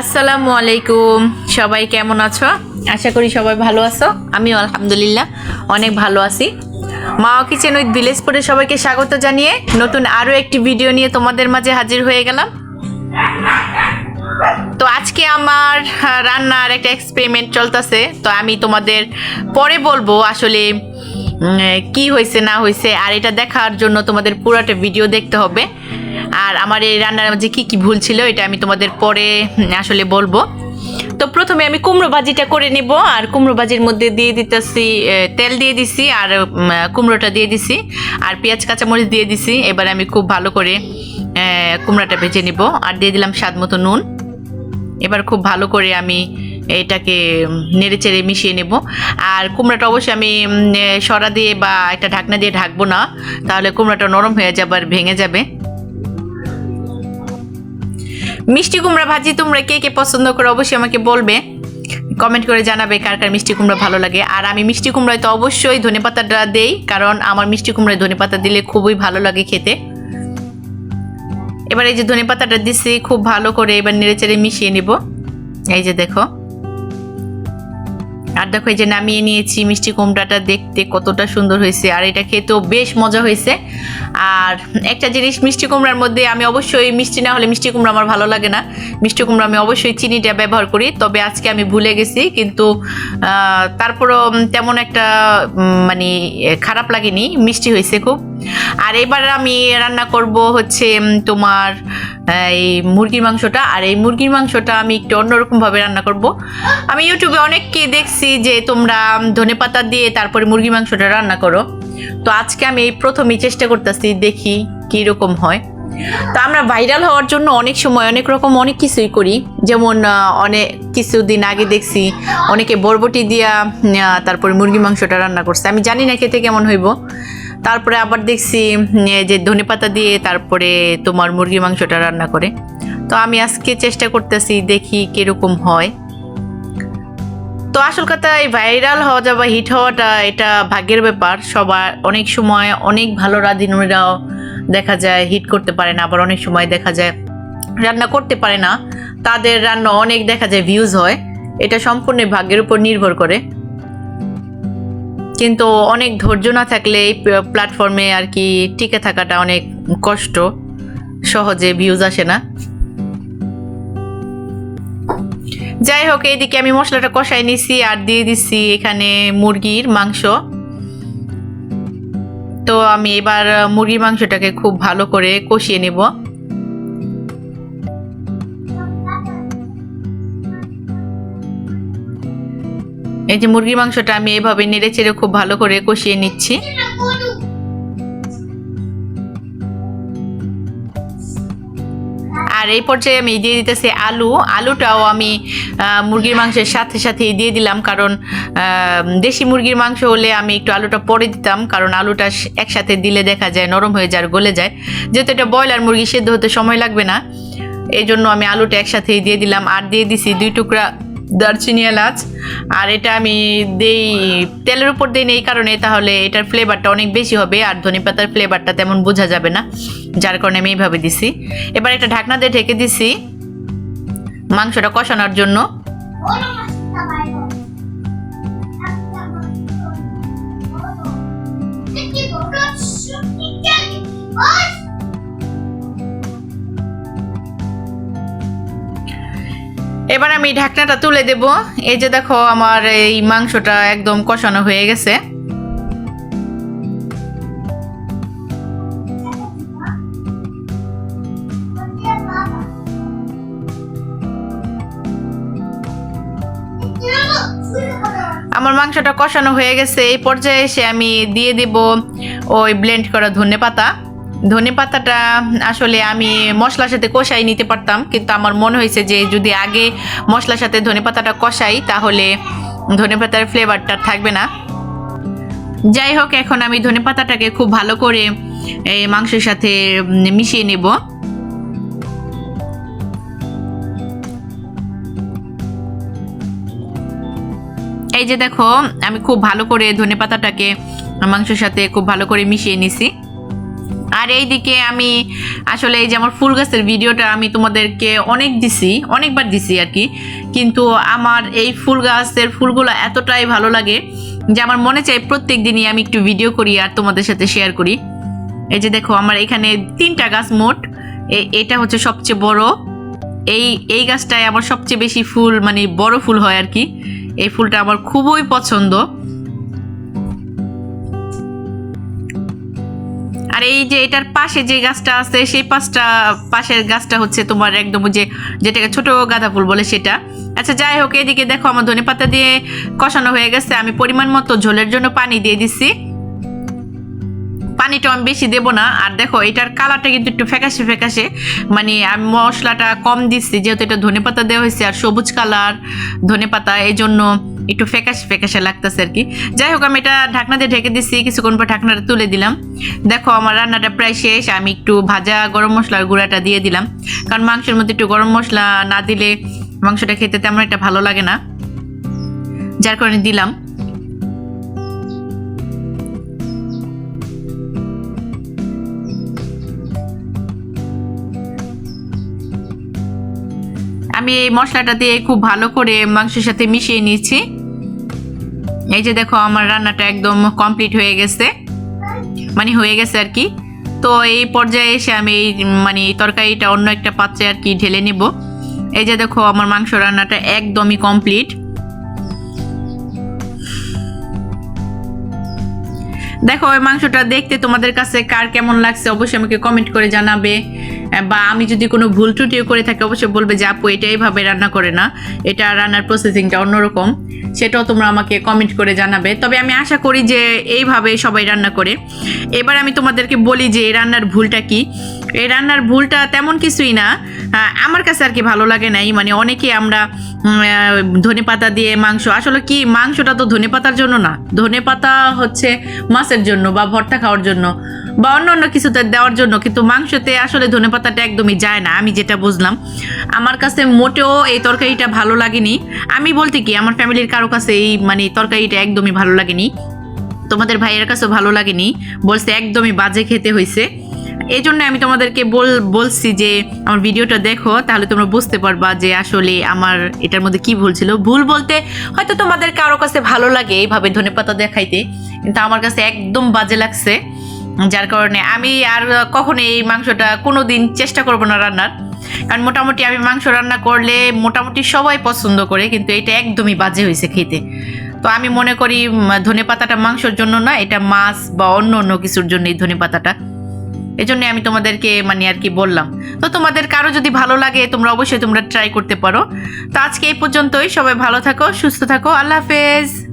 আসসালামু আলাইকুম। সবাই কেমন আছো? আশা করি সবাই ভালো আছো। আমিও আলহামদুলিল্লাহ অনেক ভালো আছি। মা কিচেন উইথ ভিলেজ পরে সবাইকে স্বাগত জানিয়ে নতুন আরও একটি ভিডিও নিয়ে তোমাদের মাঝে হাজির হয়ে গেলাম। তো আজকে আমার রান্নার একটা এক্সপেরিমেন্ট চলতেছে। তো আমি তোমাদের পরে বলব আসলে কি হয়েছে না হয়েছে আর এটা দেখার জন্য তোমাদের পুরাটা ভিডিও দেখতে হবে। আর আমার এই রান্নার মাঝে কী কী ভুল ছিল, এটা আমি তোমাদের পরে আসলে বলব। তো প্রথমে আমি কুমড়ো ভাজিটা করে নিব, আর কুমড়ো ভাজির মধ্যে দিয়ে দিতেছি তেল দিয়ে দিছি, আর কুমড়োটা দিয়ে দিছি, আর পেঁয়াজ, কাঁচামরিচ দিয়ে দিছি। এবার আমি খুব ভালো করে কুমড়োটা ভেজে নিব, আর দিয়ে দিলাম স্বাদ মতো নুন। এবার খুব ভালো করে আমি এটাকে নেড়ে চেড়ে মিশিয়ে নেব। আর কুমড়াটা অবশ্যই আমি সরা দিয়ে বা একটা ঢাকনা দিয়ে ঢাকবো না। তাহলে কুমড়াটা নরম হয়ে যাবে আর ভেঙে যাবে। মিষ্টি কুমড়া ভাজি তোমরা কে কে পছন্দ করো অবশ্যই আমাকে বলবে। কমেন্ট করে জানাবে কার কার মিষ্টি কুমড়া ভালো লাগে। আর আমি মিষ্টি কুমড়ায় তো অবশ্যই ধনেপাতাটা দেই, কারণ আমার মিষ্টি কুমড়ায় ধনেপাতা দিলে খুবই ভালো লাগে খেতে। এবার এই যে ধনেপাতাটা দিছি, খুব ভালো করে এবার নেড়ে চেড়ে মিশিয়ে নিব। এই যে দেখো। আর দেখো এই যে নামিয়ে নিয়েছি মিষ্টি কুমড়াটা দেখতে কতটা সুন্দর হয়েছে, আর এটা খেতেও বেশ মজা হয়েছে। আর একটা জিনিস মিষ্টি কুমড়ার মধ্যে আমি অবশ্যই মিষ্টি না হলে মিষ্টি কুমড়া আমার ভালো লাগে না। মিষ্টি কুমড়া আমি অবশ্যই চিনিটা ব্যবহার করি, তবে আজকে আমি ভুলে গেছি, কিন্তু তারপরও তেমন একটা মানে খারাপ লাগেনি, মিষ্টি হয়েছে খুব। আর এবার আমি রান্না করব হচ্ছে তোমার এই মুরগির মাংসটা, আর এই মুরগির মাংসটা আমি একটু অন্যরকমভাবে রান্না করব। আমি ইউটিউবে অনেককে দেখছি যে তোমরা ধনে পাতা দিয়ে তারপরে মুরগির মাংসটা রান্না করো। তো আজকে আমি এই প্রথমেই চেষ্টা করতেছি দেখি কীরকম হয়। তো আমরা ভাইরাল হওয়ার জন্য অনেক সময় অনেক রকম অনেক কিছুই করি। যেমন অনেক কিছুদিন আগে দেখছি অনেকে বরবটি দিয়া তারপরে মুরগি মাংসটা রান্না করছে। আমি জানি না খেতে কেমন হইব। তারপরে আবার দেখছি যে ধনেপাতা দিয়ে তারপরে তোমার মুরগি মাংসটা রান্না করে। তো আমি আজকে চেষ্টা করতেছি দেখি কীরকম হয়। তো আসল কথা, এই ভাইরাল হওয়া যা বা হিট হওয়াটা, এটা ভাগ্যের ব্যাপার। সবার অনেক সময় অনেক ভালো রাঁধুনিরাও দেখা যায় হিট করতে পারে না, আবার অনেক সময় দেখা যায় রান্না করতে পারে না। তাদের রান্না অনেক দেখা যায় ভিউজ হয়। এটা সম্পূর্ণ ভাগ্যের উপর নির্ভর করে। কিন্তু অনেক ধৈর্য না থাকলে এই প্ল্যাটফর্মে আর কি টিকে থাকাটা অনেক কষ্ট। সহজে ভিউজ আসে না। যাই হোক, এইদিকে আমি মশলাটা কষাই নিছি আর দিয়ে দিছি এখানে মুরগির মাংস। তো আমি এবার মুরগির মাংসটাকে খুব ভালো করে কষিয়ে নেব। এই যে মুরগির মাংসটা আমি এভাবে নেড়ে চেড়ে খুব ভালো করে কষিয়ে নিচ্ছি। আর এই পর্যায়ে আমি দিয়ে দিতেছি আলু। আলুটাও আমি মুরগির মাংসের সাথে সাথে দিয়ে দিলাম কারণ দেশি মুরগির মাংস হলে আমি একটু আলুটা পরে দিতাম কারণ আলুটা একসাথে দিলে দেখা যায় নরম হয়ে যায় আর গলে যায়। যেহেতু এটা ব্রয়লার মুরগি, সেদ্ধ হতে সময় লাগবে না। এই জন্য আমি আলুটা একসাথেই দিয়ে দিলাম। আর দিয়ে দিছি দুই টুকরা দারচিনি এলাচ। আর এটা আমি দেই, তেলের উপর দিই এই কারণে, তাহলে এটার ফ্লেভারটা অনেক বেশি হবে আর ধনে পাতার ফ্লেভারটা তেমন বোঝা যাবে না, যার কারণে আমি এইভাবে দিছি। এবার একটা ঢাকনা দিয়ে ঢেকে দিছি মাংসটা কষানোর জন্য। এবার আমি ঢাকনাটা তুলে দেব। এই যে দেখো আমার এই মাংসটা একদম কষানো হয়ে গেছে। আমার মাংসটা কষানো হয়ে গেছে। এই পর্যায়ে এসে আমি দিয়ে দেব ওই ব্লেন্ড করা ধনে পাতা ধনে পাতাটা আসলে আমি মশলার সাথে কষাই নিতে পারতাম, কিন্তু আমার মনে হয়েছে যে যদি আগে মশলার সাথে ধনে পাতাটা কষাই, তাহলে ধনে পাতার ফ্লেভারটা থাকবে না। যাই হোক, এখন আমি ধনে পাতাটাকে খুব ভালো করে এই মাংসের সাথে মিশিয়ে নেব। এই যে দেখো, আমি খুব ভালো করে ধনে পাতাটাকে মাংসের সাথে খুব ভালো করে মিশিয়ে নিছি। আর এইদিকে আমি আসলে এই যে আমার ফুল গাছের ভিডিওটা আমি তোমাদেরকে অনেক দিছি, অনেকবার দিছি আর কি। কিন্তু আমার এই ফুল গাছের ফুলগুলো এতটাই ভালো লাগে যে আমার মনে চাই প্রত্যেক দিনই আমি একটু ভিডিও করি আর তোমাদের সাথে শেয়ার করি। এই যে দেখো, আমার এখানে তিনটা গাছ মোট। এটা হচ্ছে সবচেয়ে বড়। এই এই গাছটায় আমার সবচেয়ে বেশি ফুল মানে বড় ফুল হয় আর কি। এই ফুলটা আমার খুবই পছন্দ। আর এই যে এটার পাশে যে গাছটা আছে, সেই পাশটা, পাশের গাছটা হচ্ছে তোমার একদম যে, যেটাকে ছোট গাঁদা ফুল বলে সেটা। আচ্ছা যাই হোক, এদিকে দেখো আমার ধনে পাতা দিয়ে কষানো হয়ে গেছে। আমি পরিমাণ মতো ঝোলের জন্য পানি দিয়ে দিচ্ছি পানিটা আমি বেশি দেবো না। আর দেখো, এটার কালারটা কিন্তু একটু ফ্যাকাশে ফ্যাকাশে। মানে আমি মশলাটা কম দিচ্ছি, যেহেতু এটা ধনে পাতা দেওয়া হয়েছে, আর সবুজ কালার ধনে পাতা এই জন্য একটু ফ্যাকাশ, ফ্যাকাশে লাগতেছে আর কি। যাই হোক, আমি এটা ঢাকনা দিয়ে ঢেকে দিচ্ছি কিছুক্ষণ পর ঢাকনাটা তুলে দিলাম। দেখো, আমার রান্নাটা প্রায় শেষ, আমি একটু ভাজা গরম মশলার গুঁড়াটা দিয়ে দিলাম। কারণ মাংসের মধ্যে একটু গরম মশলা না দিলে মাংসটা খেতে তেমন একটা ভালো লাগে না। যার কারণে দিলাম। আমি এই মশলাটা দিয়ে খুব ভালো করে মাংসের সাথে মিশিয়ে নিয়েছি। এই যে দেখো, আমার রান্নাটা একদম কমপ্লিট হয়ে গেছে। মানে হয়ে গেছে আর কি। তো এই পর্যায়ে এসে আমি এই মানে এই তরকারিটা অন্য একটা পাত্রে আর কি ঢেলে নিব। এই যে দেখো, আমার মাংস রান্নাটা একদমই কমপ্লিট দেখো, ওই মাংসটা দেখতে তোমাদের কাছে কার কেমন লাগছে অবশ্যই আমাকে কমেন্ট করে জানাবে। বা আমি যদি কোনো ভুল ত্রুটিও করে থাকি, অবশ্যই বলবে যে, আপু, এটা এইভাবে রান্না করে না। এটা রান্নার প্রসেসিংটা অন্যরকম। সেটাও তোমরা আমাকে কমেন্ট করে জানাবে। তবে আমি আশা করি যে, এইভাবে সবাই রান্না করে। এবার আমি তোমাদেরকে বলি যে, এই রান্নার ভুলটা কি? এই রান্নার ভুলটা তেমন কিছুই না। আমার কাছে আর কি ভালো লাগে নাই। মানে অনেকে আমরা ধনে পাতা দিয়ে মাংস। আসলে কি, মাংসটা তো ধনে পাতার জন্য না। ধনে পাতা হচ্ছে মাছের জন্য বা ভর্তা খাওয়ার জন্য বা অন্য অন্য কিছুতে দেওয়ার জন্য। কিন্তু মাংসতে আসলে ধনে পাতাটা একদমই যায় না, আমি যেটা বুঝলাম। আমার কাছে মোটেও এই তরকারিটা ভালো লাগেনি। আমি বলতে কি, আমার ফ্যামিলির কারও কাছে এই মানে তরকারিটা একদমই ভালো লাগেনি। তোমাদের ভাইয়ের কাছেও ভালো লাগেনি। বলছে একদমই বাজে খেতে হয়েছে এই জন্য আমি তোমাদেরকে বল, বলছি যে আমার ভিডিওটা দেখো, তাহলে তোমরা বুঝতে পারবা যে আসলে আমার এটার মধ্যে কি ভুল ছিল। ভুল বলতে হয়তো তোমাদের কারও কাছে ভালো লাগে এইভাবে ধনেপাতা দেখাইতে, কিন্তু আমার কাছে একদম বাজে লাগছে, যার কারণে আমি আর কখনো এই মাংসটা কোনো দিন চেষ্টা করব না রান্নার। কারণ মোটামুটি আমি মাংস রান্না করলে মোটামুটি সবাই পছন্দ করে, কিন্তু এটা একদমই বাজে হয়েছে খেতে। তো আমি মনে করি ধনে পাতাটা মাংসের জন্য না, এটা মাছ বা অন্য অন্য কিছুর জন্য এই ধনে পাতাটা এই জন্য আমি তোমাদেরকে মানে আর কি বললাম। তো তোমাদের কারও যদি ভালো লাগে, তোমরা অবশ্যই তোমরা ট্রাই করতে পারো। তো আজকে এই পর্যন্তই। সবাই ভালো থাকো, সুস্থ থাকো। আল্লাহ হাফেজ।